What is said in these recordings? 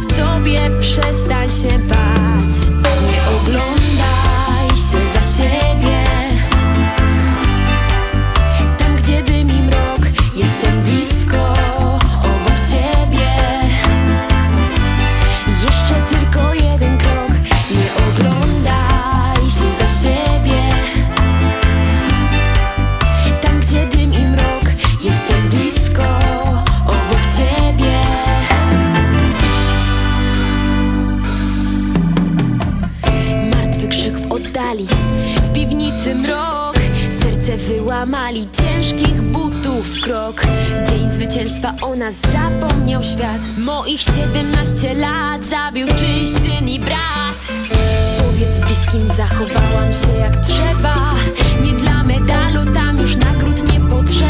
все złamali ciężkich butów. Krok Dzień zwycięstwa o nas zapomniał świat. Moich 17 lat zabił czyjś syn i brat. Powiedz bliskim zachowałam się jak trzeba. Nie dla medalu, tam już nagród nie potrzeba.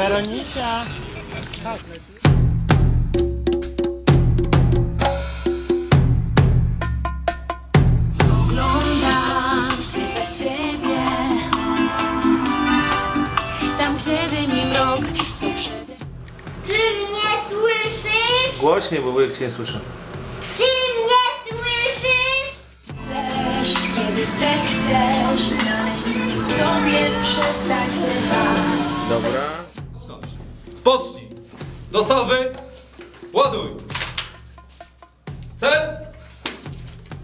Weronisia. Oglądam się za siebie Tam gdzie dym i mrok Co przede Czy mnie słyszysz? Głośniej, bo wujek cię nie słyszy. Czy mnie słyszysz? też Kiedy zechcesz Znaleźć mnie w sobie Przestać się bać Dobra. Spocznij! Do! Ładuj! Cel!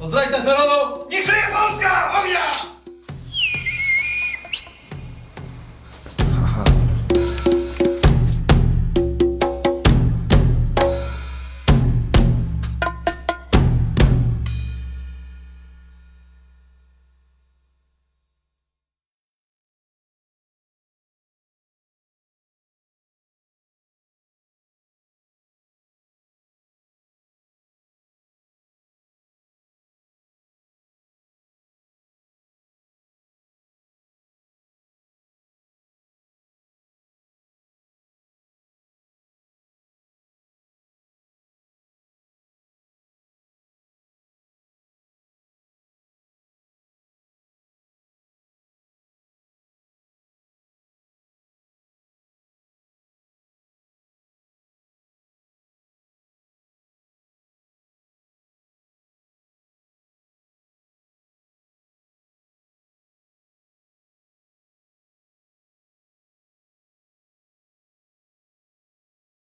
Zdrajcach narodu! Niech żyje Polska! Ognia!